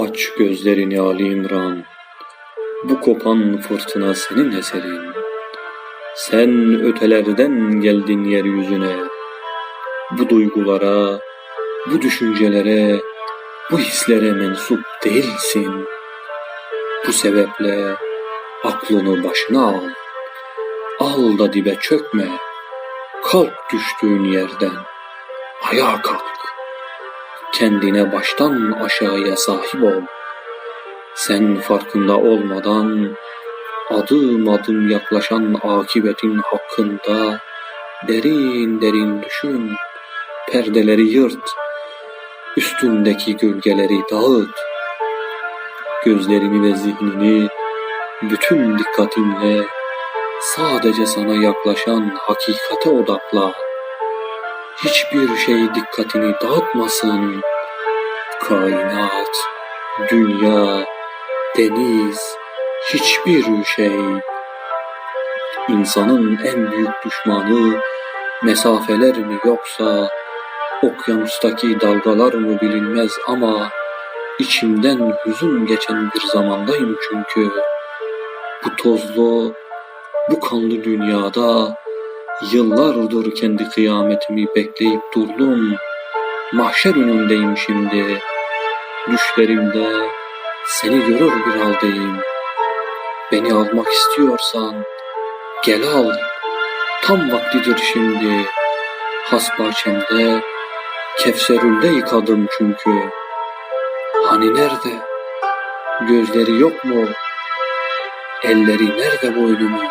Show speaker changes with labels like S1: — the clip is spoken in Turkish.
S1: Aç gözlerini Ali İmran. Bu kopan fırtına senin eserin. Sen ötelerden geldin yeryüzüne. Bu duygulara, bu düşüncelere, bu hislere mensup değilsin. Bu sebeple aklını başına al. Al da dibe çökme. Kalk düştüğün yerden. Ayağa kalk. Kendine baştan aşağıya sahip ol. Sen farkında olmadan adım adım yaklaşan akibetin hakkında derin derin düşün. Perdeleri yırt. Üstündeki gölgeleri dağıt. Gözlerini ve zihnini bütün dikkatinle sadece sana yaklaşan hakikate odakla. Hiçbir şey dikkatini dağıtmasın. Kainat, dünya, deniz, hiçbir şey. İnsanın en büyük düşmanı mesafeler mi yoksa okyanustaki dalgalar mı bilinmez ama içimden hüzün geçen bir zamandayım çünkü. Bu tozlu, bu kanlı dünyada yıllardır kendi kıyametimi bekleyip durdum. Mahşer önündeyim şimdi. Düşlerimde seni görür bir haldeyim. Beni almak istiyorsan gel al. Tam vaktidir şimdi. Has bahçemde Kevserül'de yıkadım çünkü. Hani nerede? Gözleri yok mu? Elleri nerede ölümün?